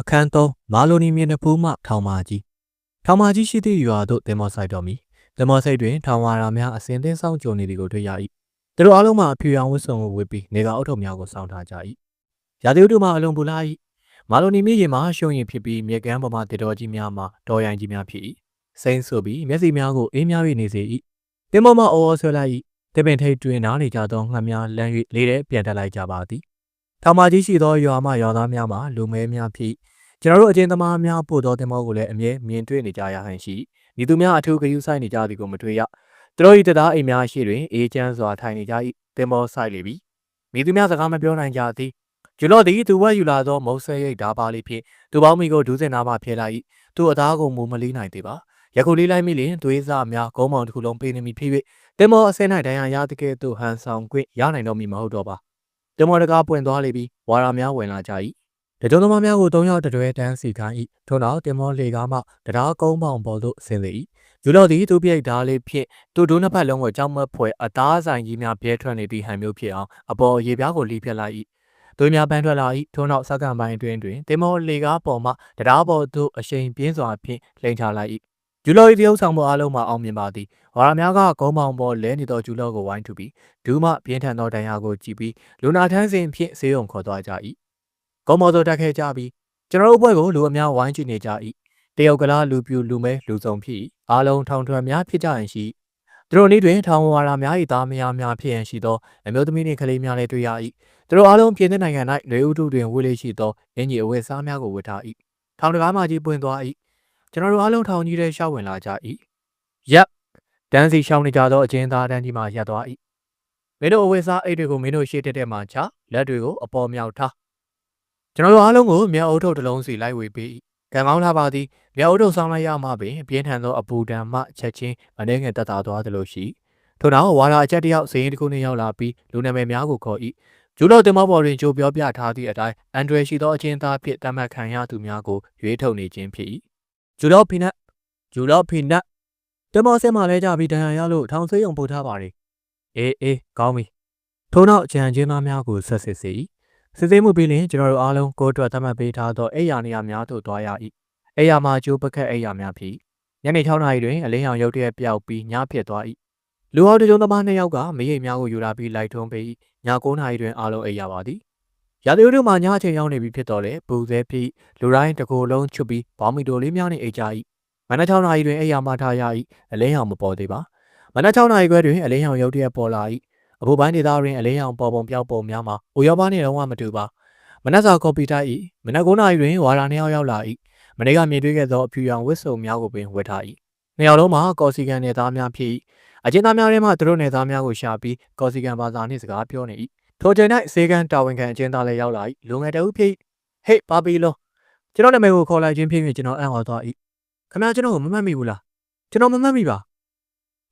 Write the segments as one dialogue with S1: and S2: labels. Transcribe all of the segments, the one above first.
S1: အခန်း3မာလိုနီမြေနဖူးမှထောင်မာကြီးထောင်မာကြီးရှိသည့်ရွာသို့တင်မောဆိုင်တော်မူတင်မောဆိုင်တွင်ထောင်ဝါရာများအစဉ်သင်းဆောင်ကြုံနေသည်ကိုတွေ့ရ၏သူတို့အားလုံးမှအဖြူရောင်ဝတ်စုံကိုဝတ်ပြီးနေကအုတ်ထုပ်များကိုစောင့်ထားကြ၏ရာသီဥတုမှအလွန်ပူလာ၏မာလိုနီမြေရင်မှရှုံရင်ဖြစ်ပြီးမြေကမ်းပေါ်မှတေတော်ကြီးများမှတော်ရိုင်ကြီးများဖြစ်၏စိမ့်ဆိုပြီးမျက်စိများကိုအေးများ၍နေစေ၏တင်မောမှအော်အော်ဆွဲလိုက်၏တပင်ထိတ်တွင်နားနေကြသောငှက်များလမ်း၍လေးတဲ့ပြန်တက်လိုက်ကြပါသည် ထောင်မာကြီးရှိသောရွာမှရွာသားများမှလူမဲများဖြစ်ကျွန်တော်တို့အကျဉ်းသမားများပို့သောတင်မောကိုလည်းအမြဲမြင်တွေ့နေကြရဟန်ရှိဤသူများအထူးဂရုစိုက်နေကြသည်ကိုမတွေ့ရသူတို့၏တသားအိမ်များရှိတွင်အေးချမ်းစွာထိုင်နေကြ၏တင်မောဆိုင်လေပြီမိသူများစကားမပြောနိုင်ကြသည်ဂျူလော့သည်သူဝက်ယူလာသောမုတ်ဆဲရိတ်ဓာပါလေးဖြင့်သူပေါင်းမိကိုဒူးစင်နာမှဖျဲလိုက်၏သူအသားကိုမူမလီးနိုင်သေးပါယခုလေးလိုက်မိလျင်သွေးစားများဂုံးမောင်တစ်ခုလုံးပေးနေမိဖြစ်၍တင်မောအစဲ၌ဒဏ်ရာရတဲ့ကဲ့သို့ဟန်ဆောင်ခွင့်ရနိုင်တော့မည်မဟုတ်တော့ပါ တင်မောတကားပွင့်သွားလေပြီဝါရာများဝင်လာကြ၏တကြုံသမားများကို၃ယောက်တတွဲတန်းစီခိုင်း၏ထို့နောက်တင်မောလေကားမှတရားကုန်းပေါင်ပေါ်သို့ဆင်းလေ၏ယူလော်သည်သူပြိတ်ဓားလေးဖြင့်သူဒုနှစ်ဖက်လုံးကိုကြောက်မက်ဖွယ်အသားဆိုင်ကြီးများပြဲထွက်နေသည့်ဟန်မျိုးဖြစ်အောင်အပေါ်ရေပြားကိုလှီးဖြတ်လိုက်၏သွေးများပန်းထွက်လာ၏ထို့နောက်စက္ကန့်ပိုင်းအတွင်းတွင်တင်မောလေကားပေါ်မှတရားပေါ်သို့အရှိန်ပြင်းစွာဖြင့်လှိန်ချလိုက်၏ ဂျူလော်၏တရုပ်ဆောင်မှုအလုံးမှာအောင်မြင်ပါသည်ဝါရများကဂုံးပေါင်ပေါ်လဲနေသောဂျူလော်ကိုဝိုင်းထူပြီးဒူးမှပြင်းထန်သောဒဏ်ရာကိုကြည့်ပြီးလူနာထန်းစဉ်ဖြင့်ဆေးရုံခေါ်သွားကြ၏ဂုံးမော်သို့တက်ခဲ့ကြပြီးကျွန်တော်တို့ဘွဲ့ကိုလူအများဝိုင်းကြည့်နေကြ၏တရုတ်ကလားလူပြူလူမဲလူစုံဖြစ်၏အားလုံးထောင်ထွန်းများဖြစ်ကြရန်ရှိသူတို့နေ့တွင်ထောင်ဝါရာများ၏သားမယားများဖြစ်ရန်ရှိသောအမျိုးသမီးနှင့်ကလေးများလည်းတွေ့ရ၏သူတို့အားလုံးပြည်တဲ့နိုင်ငံ၌လေဥတုတွင်ဝေးလေးရှိသောအင်ကြီးအဝတ်စားများကိုဝတ်ထား၏ထောင်တကားမှကြီးပွင့်သွား၏ ကျွန်တော်တို့အားလုံးထောင်ကြီးထဲရှောက်ဝင်လာကြ၏ရပ်တန်းစီရှောင်းနေကြသောအကျဉ်းသားတန်းကြီးမှရပ်သွား၏မင်းတို့အဝတ်စားအိတ်တွေကိုမင်းတို့ရှေ့တက်တက်မှချလက်တွေကိုအပေါ်မြောက်ထားကျွန်တော်တို့အားလုံးကိုမြေအုပ်ထုတ်တစ်လုံးစီလိုက်ဝေပေး၏ကံကောင်းလာပါသည်မြေအုပ်ထုတ်ဆောင်လိုက်ရမှပင်ပြင်းထန်သောအပူဒဏ်မှချက်ချင်းအနှဲငယ်တက်တာသွားသလိုရှိထို့နောက်ဝါရာအချက်တယောက်စရင်တစ်ခုနှင့်ရောက်လာပြီးလူနာမည်များကိုခေါ်၏ဂျူလော့တင်မောပေါ်တွင်ကြိုပြောပြထားသည့်အတိုင်းအန်ဒရယ်ရှိသောအချင်းသားဖြစ်တတ်မှတ်ခံရသူများကိုရွေးထုတ်နေခြင်းဖြစ်၏ ဂျူလော့ဖီနတ်ဂျူလော့ဖီနတ်တင်မောဆဲမှလဲကြပြီးတန်ရန်ရလို့ထောင်ဆေးရုံပို့ထားပါလေအေးအေးကောင်းပြီထို့နောက်ကြံချင်းသားများကိုဆက်စစ်စေ၏စစ်ဆေးမှုပြီးလျှင်ကျွန်တော်တို့အားလုံးကိုအတွက်သတ်မှတ်ပေးထားသောအိယာနေရာများသို့သွားရ၏အိယာမှာကျိုးပကက်အိယာများဖြစ်ညနေ6နာရီတွင်အလင်းရောင်ရုတ်တရက်ပြောက်ပြီးညဖြစ်သွား၏လူဟောက်တကြုံသမားနှစ်ယောက်ကမရိပ်များကိုယူလာပြီးလိုက်ထုံးပေး၏ည9နာရီတွင်အားလုံးအိယာပါသည် ရာသီဥတုမှာညအချိန်ရောက်နေပြီဖြစ်တော့လေပူစဲပြီးလူတိုင်းတကိုယ်လုံးချွတ်ပြီးဘောင်းမီတိုလေးများနဲ့အိတ်ကြ၏မနက်6နာရီတွင်အိယာမှထားရ၏အလင်းရောင်မပေါ်သေးပါမနက်6နာရီခွဲတွင်အလင်းရောင်ရုတ်တရက်ပေါ်လာ၏အဘူပိုင်းဒေသတွင်အလင်းရောင်ပေါ်ပုံပြောက်ပုံများမှာအိုရောပါနှင့်လုံးဝမတူပါမနက်စာကော်ပီတိုက်၏မနက်9နာရီတွင်ဝါရာနှစ်ယောက်ရောက်လာ၏မနေ့ကမြင်တွေ့ခဲ့သောအဖြူရောင်ဝတ်စုံများကိုပင်ဝတ်ထား၏နှစ်ယောက်လုံးမှာကော်စီကန်နယ်သားများဖြစ်၏အချင်းသားများထဲမှသူတို့နယ်သားများကိုရှာပြီးကော်စီကန်ဘာသာနှင့်စကားပြောနေ၏ ထိုချိန်၌စေကန်တာဝန်ခံအချင်းသားလည်းရောက်လာ၏လူငယ်တဦးဖြစ်ဟေ့ပါပီလုံးကျွန်တော်နာမည်ကိုခေါ်လိုက်ခြင်းဖြစ်၍ကျွန်တော်အံ့ဩသွား၏ခမကျွန်တော်ကိုမမှတ်မိဘူးလားကျွန်တော်မမှတ်မိပါ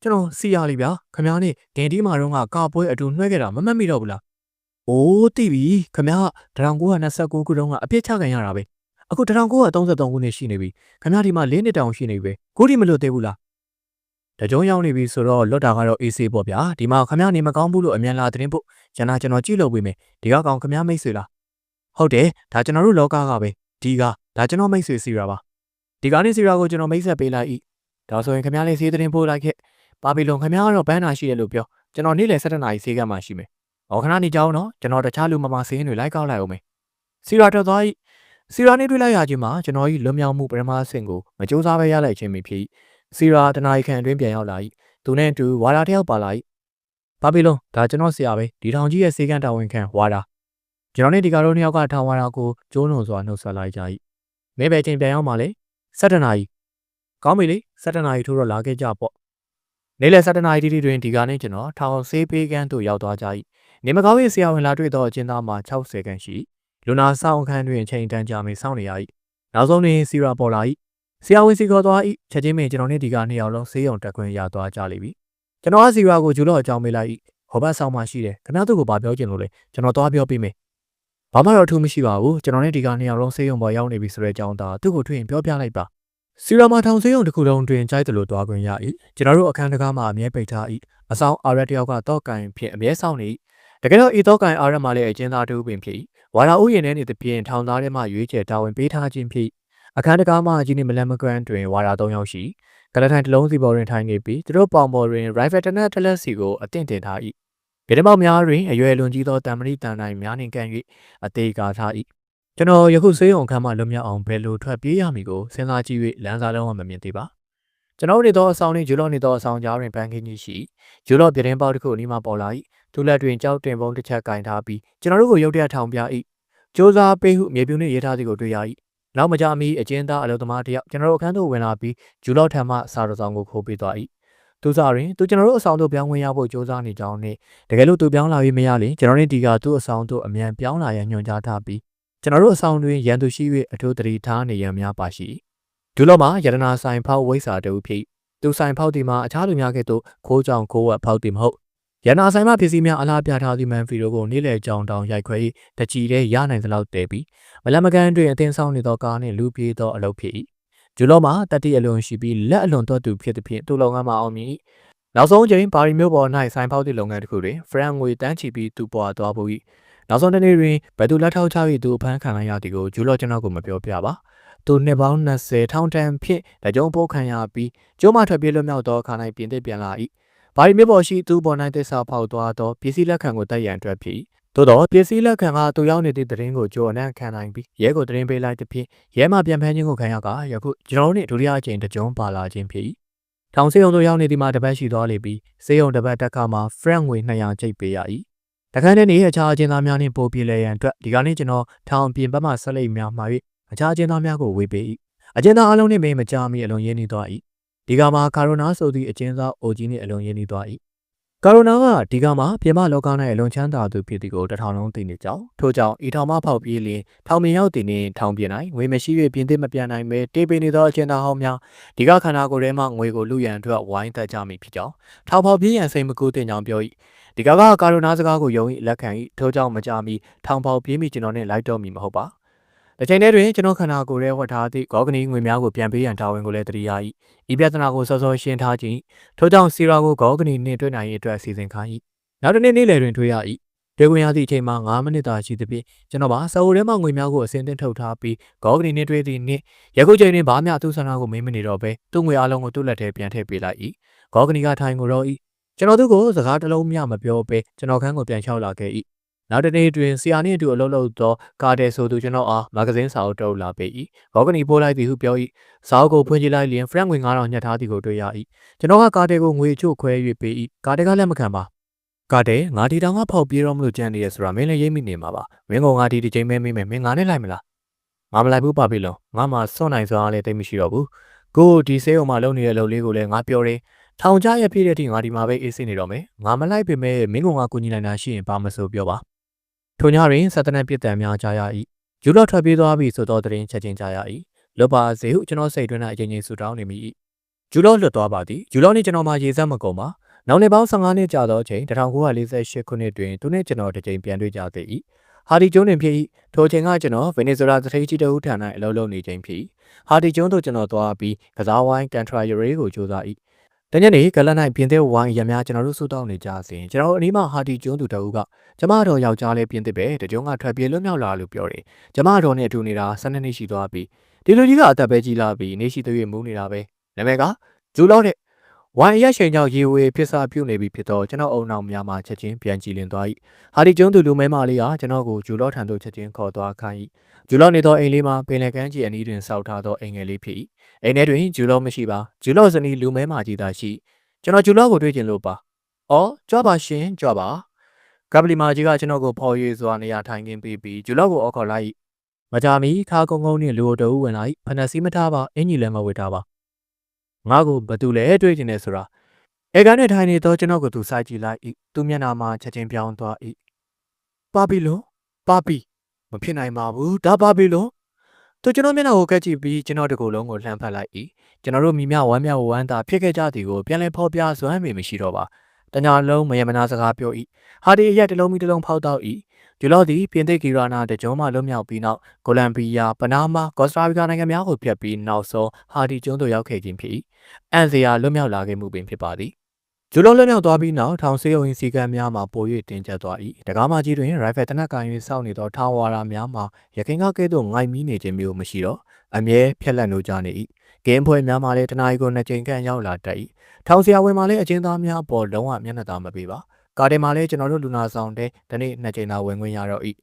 S1: ကျွန်တော်စီရလီဗျာခမနဲ့ဒင်ဒီမာတော့ကကာပွဲအတူနှွှဲခဲ့တာမမှတ်မိတော့ဘူးလားအိုးတိပြီခမက1929ခုတုန်းကအပြစ်ချခံရတာပဲအခု1933ခုနှစ်ရှိနေပြီခမဒီမှာ၄နှစ်တောင်ရှိနေပြီပဲကိုဒီမလွတ်သေးဘူးလား တကြုံရောက်နေပြီဆိုတော့လွတ်တာကတော့အေးဆေးပေါ့ဗျာဒီမှာခမနေမကောင်းဘူးလို့အမြန်လာသတင်းပို့ကျန်တာကျွန်တော်ကြည့်လို့ပေးမယ်ဒီကကောင်ခမမိတ်ဆွေလားဟုတ်တယ်ဒါကျွန်တော်တို့လောကကပဲဒီကဒါကျွန်တော်မိတ်ဆွေစီရာပါဒီကနေစီရာကိုကျွန်တော်မိတ်ဆက်ပေးလိုက်ဤဒါဆိုရင်ခမလေးဆေးသတင်းပို့လိုက်ခဲ့ပါဘီလုံခမကတော့ဘန်းနာရှိတယ်လို့ပြောကျွန်တော်နေ့လယ်7နာရီဆေးကမ်းမှရှိမယ်။အော်ခဏနေကြအောင်နော်ကျွန်တော်တခြားလူမမစင်းတွေလိုက်ကောက်လိုက်အောင်မယ်။စီရာထွက်သွား၏စီရာနဲ့တွေ့လိုက်ရခြင်းမှာကျွန်တော်၏လွန်မြောက်မှုပရမအဆင့်ကိုမကြိုးစားပဲရလိုက်ခြင်းဖြစ် စီရာတနာရီခန့်အတွင်းပြန်ရောက်လာ၏သူနဲ့အတူဝါရာတယောက်ပါလာ၏ဘာဘီလုံဒါကျွန်တော်ဆရာပဲဒီထောင်ကြီးရဲ့စေကန်တာဝန်ခံဝါရာကျွန်တော်နဲ့ဒီကားတို့နှစ်ယောက်ကထောင်ဝါရာကိုကျိုးနုံစွာနှုတ်ဆက်လိုက်ကြ၏မဲပဲချင်းပြန်ရောက်မှလေ7နာရီကောင်းပြီလေ7နာရီထိုးတော့လာခဲ့ကြပေါ့နေ့လယ်7နာရီတိတိတွင်ဒီကနေ့ကျွန်တော်ထောင်ဆေးပေးကန်းသို့ရောက်သွားကြ၏နေမကောင်းရဲ့ဆရာဝန်လာတွေ့သောအကျဉ်းသားမှာ60ခန်းရှိလူနာဆောင်အခန်းတွင်ချိန်တန်းကြာမီစောင့်နေရ၏နောက်ဆုံးတွင်စီရာပေါ်လာ၏ ဆရာဝန်စီခေါ်သွား၏ချက်ချင်းပင်ကျွန်တော်နဲ့ဒီကနှစ်ယောက်လုံးဆေးရုံတက်ခွင့်ရသွားကြလိမ့်ပြီကျွန်တော်ကစီရာကိုဂျူလော့အကြောင်းမေးလိုက်၏ဟောဘတ်ဆောင်မှရှိတယ်ခင်ဗျားတို့ကိုဘာပြောချင်လို့လဲကျွန်တော်သွားပြောပေးမယ်ဘာမှတော့အထူးမရှိပါဘူးကျွန်တော်နဲ့ဒီကနှစ်ယောက်လုံးဆေးရုံပေါ်ရောက်နေပြီဆိုတဲ့အကြောင်းသာသူ့ကိုတွေ့ရင်ပြောပြလိုက်ပါစီရာမာထောင်ဆေးရုံတစ်ခုလုံးတွင်ကြိုက်တယ်လို့တွားခွင့်ရ၏ကျွန်တော်တို့အခန်းတကားမှာအမြဲပိတ်ထား၏အဆောင်အာရက်တယောက်ကတော့ကန်ဖြင့်အမြဲဆောင်နေတကယ်တော့ဤတော့ကန်အာရမလည်းအကျဉ်းသားတူပင်ဖြစ်ဝါရာဥယျာဉ်ထဲနေသဖြင့်ထောင်သားထဲမှရွေးချယ်တာဝန်ပေးထားခြင်းဖြစ် အခန်းတကားမှကြီးနေမလန်မကွမ်းတွင်ဝါရာ၃ယောက်ရှိကလထိုင်တစ်လုံးစီပေါ်တွင်ထိုင်နေပြီးသူတို့ပေါင်ပေါ်တွင် rifle တနက်တလက်စီကိုအသင့်တင်ထား၏ဗီဒီမောက်များတွင်အရွယ်လွန်ကြီးသောတံမဏိတန်တိုင်းများနှင့်ကန့်၍အသေးကာထား၏ကျွန်တော်ယခုစေးုံခန်းမှလွတ်မြောက်အောင်ဘယ်လိုထွက်ပြေးရမည်ကိုစဉ်းစားကြည့်၍လမ်းစာလုံးဝမမြင်သေးပါကျွန်တော်နေသောအဆောင်နှင့်ဂျူလော့နေသောအဆောင်ကြားတွင်ပန်းခင်းကြီးရှိဂျူလော့ပြတင်းပေါက်တစ်ခုအနီးမှပေါ်လာ၏သူလက်တွင်ကြောက်တင်ပုံတစ်ချက်ကင်ထားပြီးကျွန်တော်တို့ကိုရုတ်တရက်ထောင်ပြ၏စ조사ပေးဟုမြေပြူနှင့်ရေးထားသည်ကိုတွေ့ရ၏ နောက်မကြမီအကျဉ်းသားအလုပ်သမားတစ်ယောက်ကျွန်တော်တို့အခန်းသို့ဝင်လာပြီးဂျူလော့ထံမှစာတော်ဆောင်ကိုခိုးပေးသွား၏သူစားရင်သူကျွန်တော်တို့အဆောင်သို့ပြောင်းဝင်ရဖို့ကြိုးစားနေကြောင်းနဲ့တကယ်လို့သူပြောင်းလာပြီးမရရင်ကျွန်တော်တို့ဒီကသူ့အဆောင်သို့အမြန်ပြောင်းလာရန်ညွှန်ကြားထားပြီးကျွန်တော်တို့အဆောင်တွင်ရန်သူရှိ၍အထူးတတိထားနေရန်များပါရှိဒူလော့မှာယတနာဆိုင်ဖောက်ဝိစာတူဖြစ်သူဆိုင်ဖောက်တီမှာအခြားသူများကဲ့သို့ခိုးကြောင်ခိုးဝက်ဖောက်တီမဟုတ် ရန်နာဆိုင်မှပစ္စည်းများအလားပြထားသည့်မန်ဖီတို့ကိုနေ့လယ်ကြောင်တောင်ရိုက်ခွဲ၏တကြည်တဲ့ရနိုင်သလောက်တဲပြီးမလမကန်တွင်အသင်းဆောင်နေသောကားနှင့်လူပြေးသောအလုပ်ဖြစ်၏ဂျူလော့မှာတတိအလွန်ရှိပြီးလက်အလွန်တော့သူဖြစ်သည်ဖြင့်သူ့လုပ်ငန်းမှာအောင်မြင်၏နောက်ဆုံးချိန်ပါရီမျိုးပေါ်၌ဆိုင်ဖောက်သည့်လုပ်ငန်းတစ်ခုတွင်ဖရန်ငွေတန်းချီပြီးသူ့ပွားသွားဖို့၏နောက်ဆုံးတစ်နေ့တွင်ဘယ်သူလက်ထောက်ချ၍သူအဖမ်းခံလိုက်ရသည်ကိုဂျူလော့ကျွန်တော်ကိုမပြောပြပါသူနှစ်ပေါင်း20ထောင်တန်ဖြင့်တကြုံပိုးခံရပြီးကျိုးမထွက်ပြေးလွတ်မြောက်သောခါ၌ပြင်သစ်ပြန်လာ၏ ဘာရီမြို့ပေါ်ရှိသူ့ပေါ်၌တစ္ဆာဖောက်သွားသောပစ္စည်းလက်ခံကိုတက်ရန်အတွက်ဖြစ်သို့တော့ပစ္စည်းလက်ခံကသူရောက်နေသည့်သတင်းကိုကြိုအနံ့ခံနိုင်ပြီးရဲကိုသတင်းပေးလိုက်သဖြင့်ရဲမှပြန်ဖမ်းခြင်းကိုခံရကယခုကျွန်တော်တို့နှင့်ဒုတိယအကြိမ်တကြုံပါလာခြင်းဖြစ်၏ထောင်စေးုံတို့ရောက်နေသည်မှာတပတ်ရှိသွားလေပြီးစေးုံတပတ်တက်ခါမှာ frank ငွေ200ကျိတ်ပေးရ၏တခါတည်းနေအခြားအကျဉ်းသားများနှင့်ပို့ပြလဲရန်အတွက်ဒီကနေ့ကျွန်တော်ထောင်ပြင်ဘက်မှဆက်လက်များမှာ၍အခြားအကျဉ်းသားများကိုဝေပေး၏အကျဉ်းသားအလုံးနှင့်မင်းမကြမီအလွန်ရင်းနှီးသွား၏ ဒီကမှာကာရိုနာဆိုသည့်အကျဉ်းသားအိုကြီးနှင့်အလွန်ရင်းနှီးသွား၏ကာရိုနာကဒီကမှာပြင်မလောက၌အလွန်ချမ်းသာသူဖြစ်သည်ကိုတထောင်လုံးသိနေကြောင်းထို့ကြောင့်ဤထောင်မှဖောက်ပြေးလျင်ထောင်မြင်ရောက်တည်နှင့်ထောင်ပြင်၌ငွေမရှိ၍ပြင်သစ်မပြန်နိုင်ပဲတေးပင်နေသောအကျဉ်းသားဟောင်းများဒီကခန္ဓာကိုယ်ထဲမှငွေကိုလူရန်အတွက်ဝိုင်းသက်ကြမိဖြစ်ကြောင်းထောင်ဖောက်ပြေးရန်စိတ်မကူးတင်ကြောင်းပြော၏ဒီကကကာရိုနာစကားကိုယုံ၏လက်ခံ၏ထို့ကြောင့်မကြမီထောင်ဖောက်ပြေးမိကျွန်တော်နှင့်လိုက်တော့မီမဟုတ်ပါ။ တစ်ချိန်တည်းတွင်ကျွန်တော်ခန္ဓာကိုယ်ထဲဝတ်ထားသည့်ဂေါကနီငွေများကိုပြန်ပေးရန်တာဝန်ကိုလည်းတတိယ၏။ဤပြဿနာကိုစောစောရှင်းထားခြင်းထို့ကြောင့်စီရာကိုဂေါကနီနှင့်တွေ့နိုင်ရေးအတွက်အစီအစဉ်ခိုင်း၏။နောက်တစ်နေ့နေ့လယ်တွင်တွေ့ရ၏။တွေ့ခွင့်ရသည့်အချိန်မှာ9မိနစ်သာရှိသဖြင့်ကျွန်တော်ပါစာအုပ်ထဲမှငွေများကိုအစင်းတင်ထုတ်ထားပြီးဂေါကနီနှင့်တွေ့သည့်နေ့ယခုချိန်တွင်ဘာမျှသူ့ဆန္ဒကိုမေးမနေတော့ဘဲသူ့ငွေအလုံးကိုသူ့လက်ထဲပြန်ထည့်ပေးလိုက်၏။ဂေါကနီကထိုင်ကိုတော့၏ကျွန်တော်တို့ကိုစကားတစ်လုံးမျှမပြောဘဲကျွန်တော်ခန်းကိုပြန်လျှောက်လာခဲ့၏ နောက်တနေ့တွင်ဆီယာနှင့်အတူအလုပ်လုပ်သောကာတယ်ဆိုသူကျွန်တော်အားမဂဇင်းစာအုပ်တုပ်လာပေး၏ဂေါကနီပို့လိုက်သည်ဟုပြော၏စာအုပ်ကိုဖွင့်ကြည့်လိုက်လျင်ဖရန့်ငွေ9000ညှက်ထားသည်ကိုတွေ့ရ၏ကျွန်တော်ကကာတယ်ကိုငွေချို့ခွဲ၍ပေး၏ကာတယ်ကလက်မခံပါကာတယ်ငါဒီတောင်ကဖောက်ပြေးတော့မလို့ကြံနေရဆိုတာမင်းလည်းရိပ်မိနေမှာပါမင်းကငါဒီဒီချိန်မဲမိမယ်မင်းငါနဲ့လိုက်မလားငါမလိုက်ဘူးပါပြီလုံးငါမှစွန့်နိုင်စွာလည်းတိတ်မရှိတော့ဘူးကိုဒီဆေးုံမှာလုပ်နေတဲ့အလုပ်လေးကိုလည်းငါပြောတယ်ထောင်ကြရပြည့်တဲ့အထိငါဒီမှာပဲအေးဆေးနေတော့မယ်ငါမလိုက်ပေမဲ့မင်းကငါကူညီနိုင်တာရှိရင်ဘာမဆိုပြောပါ ထိုညတွင်စက်တနက်ပြစ်တံများကြားရ၏ဂျူလော့ထွက်ပြေးသွားပြီဆိုသောသတင်းချက်ချင်းကြားရ၏လွတ်ပါစေဟုကျွန်တော်စိတ်တွင်း၌အရင်ချင်းဆူတောင်းနေမိ၏ဂျူလော့လွတ်သွားပါသည်ဂျူလော့နှင့်ကျွန်တော်မှရေစက်မကုန်ပါနောက်နှစ်ပေါင်း15နှစ်ကြာသောအချိန်1948ခုနှစ်တွင်သူနှင့်ကျွန်တော်တစ်ကြိမ်ပြန်တွေ့ကြသေး၏ဟာဒီကျွန်းတွင်ဖြစ်၏ထိုချိန်ကကျွန်တော်ဗင်နီဇွဲလားသတိကြီးတဦးထံ၌အလုပ်လုပ်နေချိန်ဖြစ်၏ဟာဒီကျွန်းသို့ကျွန်တော်သွားပြီးကစားဝိုင်းကန်ထရာရီရေးကိုကြိုးစား၏ တညနေကလန်၌ပြင်သစ်ဝိုင်းရများကျွန်တော်တို့ဆူတောင်းနေကြစဉ်ကျွန်တော်အနီးမှာဟာဒီကျွန်းသူတအုပ်ကကျမတော်ယောက်ျားလေးပြင်သစ်ပဲတကြုံကထွက်ပြေးလွတ်မြောက်လာလို့ပြောတယ်ကျမတော်နဲ့အတူနေတာ12နှစ်ရှိသွားပြီဒီလူကြီးကအသက်ပဲကြီးလာပြီနေရှိသွေးမူးနေတာပဲနာမည်ကဂျူလော့တဲ့ ဝိုင်းရက်ချိန်ကြောင့်ရေဝေဖြစ်စာပြုတ်နေပြီဖြစ်တော့ကျွန်တော်အုံနောက်များမှာချက်ချင်းပြန်ကြည့်လင်သွား၏ဟာဒီကျွန်းသူလူမဲမလေးကကျွန်တော်ကိုဂျူလော့ထံသို့ချက်ချင်းခေါ်သွားခိုင်း၏ဂျူလော့နေသောအိမ်လေးမှာပင်လယ်ကမ်းခြေအနီးတွင်စောက်ထားသောအိမ်ငယ်လေးဖြစ်၏အိမ်ထဲတွင်ဂျူလော့မရှိပါဂျူလော့ဇနီးလူမဲမကြီးသာရှိကျွန်တော်ဂျူလော့ကိုတွေ့ကျင်လို့ပါ။အော်ကြွပါရှင်ကြွပါ။ကပလီမာကြီးကကျွန်တော်ကိုဖော်ရွေစွာနေရာထိုင်ခင်းပေးပြီးဂျူလော့ကိုအော်ခေါ်လိုက်။မကြမီခါကုန်းကုန်းနဲ့လူတော်ဦးဝင်လာ၏ဖနက်စီမထားပါအင်ကြီးလည်းမဝေထားပါ။ ငါကိုဘသူလဲတွေ့ကျင်နေဆိုတာအဲကနဲ့ထိုင်နေတော့ကျွန်တော်ကိုသူစိုက်ကြည့်လိုက်၏သူမျက်နှာမှာချက်ချင်းပြောင်းသွား၏။ပါပြီလို့ပါပြီမဖြစ်နိုင်ပါဘူးဒါပါပြီလို့သူကျွန်တော်မျက်နှာကိုကက်ကြည့်ပြီးကျွန်တော်တကူလုံးကိုလှမ်းဖက်လိုက်၏ကျွန်တော်တို့မိမြဝမ်းမြဝမ်းသာဖြစ်ခဲ့ကြသည်ကိုပြန်လည်ဖော်ပြစွမ်းမေမရှိတော့ပါ တညာလုံးမယမနာစကားပြော၏ဟာဒီရက်တလုံးမီတလုံးဖောက်တော့၏ဂျူလော့သည်ပြင်သစ်ဂီရာနာတကြုံမှလွတ်မြောက်ပြီးနောက်ကိုလံဘီယာပနားမာကော့စတာရီကာနိုင်ငံများကိုဖျက်ပြီးနောက်ဆုံးဟာဒီကျွန်းသို့ရောက်ခဲ့ခြင်းဖြစ်၏အန်ဇီယာလွတ်မြောက်လာခဲ့မှုပင်ဖြစ်ပါသည်ဂျူလုံးလက်မြောက်သွားပြီးနောက်ထောင်ဆေးရုံ၏စီကံများမှာပို၍တင်ကျပ်သွား၏တကားမကြီးတွင်ရိုင်ဖယ်တနက်ကန်၍စောင့်နေသောထောင်ဝါရာများမှာရခင်ကကဲ့သို့ငိုင်မီးနေခြင်းမျိုးမရှိတော့အမြဲဖြက်လက်နိုးကြနေ၏ ကင်းဖွဲများမှာလည်းတနားရီကိုနှစ်ကြိမ်ခန့်ရောက်လာတတ်၏ထောင်ဆရာဝန်မှာလည်းအချင်းသားများအပေါ်လုံးဝမျက်နှာသာမပေးပါကာတင်မှာလည်းကျွန်တော်တို့လူနာဆောင်တဲ့ဒီနေ့နှစ်ကြိမ်သာဝင်ခွင့်ရတော့၏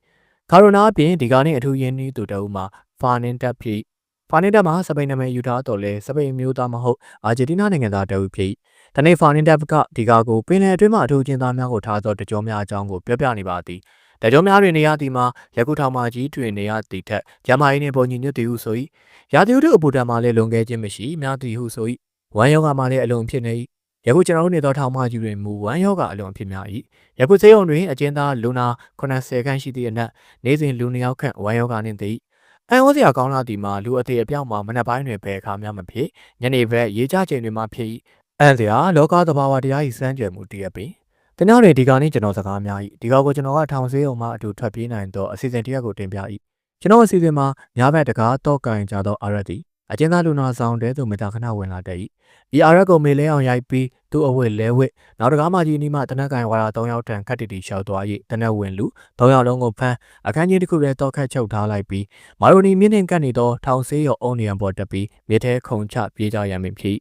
S1: ကာရိုနာအပြင်ဒီကနေ့အထူးရင်းနှီးသူတအုပ်မှာဖာနင်တက်ဖြစ်ဖာနင်တက်မှာစပိန်နာမည်ယူထားတော်လဲစပိန်မျိုးသားမဟုတ်အာဂျင်တီးနားနိုင်ငံသားတအုပ်ဖြစ်။တနေ့ဖာနင်တက်ကဒီကာကိုပင်လယ်အတွင်းမှအထူးကျင်းသားများကိုထားသောတကြောများအကြောင်းကိုပြောပြနေပါသည်။ တကြောများတွင်နေရသည်မှာယခုထောင်မကြီးတွင်နေရသည်ထက်ဂျမိုင်းနှင့်ပုံညီညွတ်သည်ဟုဆို၏။ရာသီဥတုအပူဒဏ်မှလည်းလွန်ခဲ့ခြင်းမရှိများသည်ဟုဆို၏။ဝမ်းယောဂမှလည်းအလွန်ဖြစ်နေ၏။ယခုကျွန်တော်တို့နေသောထောင်မကြီးတွင်မူဝမ်းယောဂအလွန်ဖြစ်များ၏။ယခုစေယုံတွင်အကျဉ်းသားလူနာ80ခန့်ရှိသည့်အနက်နေ့စဉ်လူနှစ်ယောက်ခန့်ဝမ်းယောဂနှင့်သည်။အန်ဩစရာကောင်းလာသည်မှာလူအသေးအပြောက်မှာမနက်ပိုင်းတွင်ဘယ်အခါမှမဖြစ်ညနေဘက်ရေချချိန်တွင်မှဖြစ်၏အန်စရာလောကသဘာဝတရားဤစမ်းကြယ်မှုတည်ရပင် တနေ့တွေဒီကနေ့ကျွန်တော်စကားများ၏ဒီကောကိုကျွန်တော်ကထောင်ဆေးအောင်မှအတူထွက်ပြေးနိုင်သောအစီအစဉ်တစ်ရပ်ကိုတင်ပြ၏ကျွန်တော်အစီအစဉ်မှာညဘက်တကားတော့ကင်ကြသောအာရက်သည်အကျဉ်းသားလူနာဆောင်တဲသူမတာခဏဝင်လာတတ်၏ဒီအာရက်ကိုမေလဲအောင်ရိုက်ပြီးသူ့အဝတ်လဲဝတ်နောက်တကားမှကြီးနီးမှတနက်ကင်ဝါရာ၃ယောက်တန်ခတ်တီတီရှောက်သွား၏တနက်ဝင်လူ၃ယောက်လုံးကိုဖမ်းအခန်းကြီးတစ်ခုထဲတော့ခတ်ချုပ်ထားလိုက်ပြီးမာရိုနီမြင့်နှင်ကတ်နေသောထောင်ဆေးရောအုံနီယံပေါ်တက်ပြီးမြေထဲခုန်ချပြေးကြရမည်ဖြစ်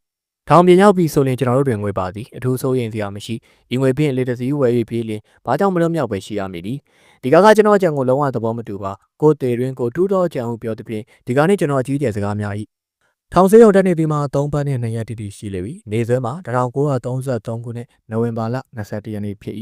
S1: ထောင်ပြင်ရောက်ပြီဆိုရင်ကျွန်တော်တို့တွင်ငွေပါသည်အထူးဆိုရင်စရာမရှိဒီငွေဖြင့်လေတစည်းဝယ်၍ပြေးလင်ဘာကြောင့်မလို့မြောက်ပဲရှိရမည်ဒီဒီကကကျွန်တော်အကြံကိုလုံးဝသဘောမတူပါကိုတေတွင်ကိုထူးသောအကြံဟုပြောသည်ဖြင့်ဒီကနေ့ကျွန်တော်အကြီးကျယ်စကားများ၏ထောင်စေးရုံတက်နေသည်မှာ3ပတ်နှင့်2ရက်တိတိရှိလေပြီနေဆွဲမှာ1933ခုနှစ်နိုဝင်ဘာလ21ရက်နေ့ဖြစ်၏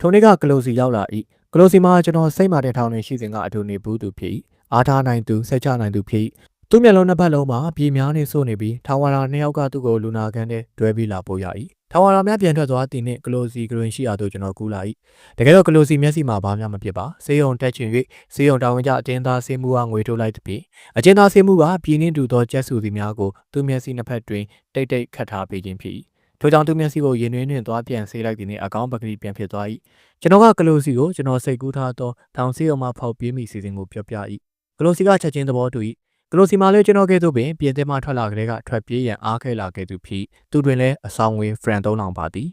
S1: ထိုနေ့ကကလိုစီရောက်လာ၏ကလိုစီမှာကျွန်တော်စိတ်မာတဲ့ထောင်တွင်ရှိစဉ်ကအထူးနေဘူးသူဖြစ်၏အားထားနိုင်သူဆက်ချနိုင်သူဖြစ်၏ သူ့မျက်လုံးနှစ်ဖက်လုံးမှာပြေများနေဆို့နေပြီးထာဝရာနှစ်ယောက်ကသူ့ကိုလူနာခန်းထဲတွဲပြီးလာပို့ရ၏ထာဝရာများပြန်ထွက်သွားသည်နှင့်ကလိုစီဂရင်ရှိရာသို့ကျွန်တော်ကူးလာ၏တကယ်တော့ကလိုစီမျက်စိမှာဘာမှမဖြစ်ပါဆေးရုံတက်ချင်၍ဆေးရုံတာဝန်ကျအတင်းသားဆေးမှုကငွေထုတ်လိုက်သည်ဖြင့်အကျဉ်းသားဆေးမှုကပြည်နှင်းတူသောကျက်စုသည်များကိုသူ့မျက်စိနှစ်ဖက်တွင်တိတ်တိတ်ခတ်ထားပေးခြင်းဖြစ်၏ထိုကြောင့်သူမျက်စိကိုရင်တွင်နှင့်သွားပြန်ဆေးလိုက်သည်နှင့်အကောင်းပကတိပြန်ဖြစ်သွား၏ကျွန်တော်ကကလိုစီကိုကျွန်တော်စိတ်ကူးထားသောတောင်ဆေးရုံမှဖောက်ပြေးမိစီစဉ်ကိုပြောပြ၏ကလိုစီကချက်ချင်းသဘောတူ၏ ကလိုစီမာလည်းကျွန်တော်ကဲ့သို့ပင်ပြင်သစ်မှထွက်လာကလေးကထွက်ပြေးရန်အားခဲလာခဲ့သူဖြစ်သူတွင်လည်းအဆောင်ဝင်ဖရန်3000ပါသည်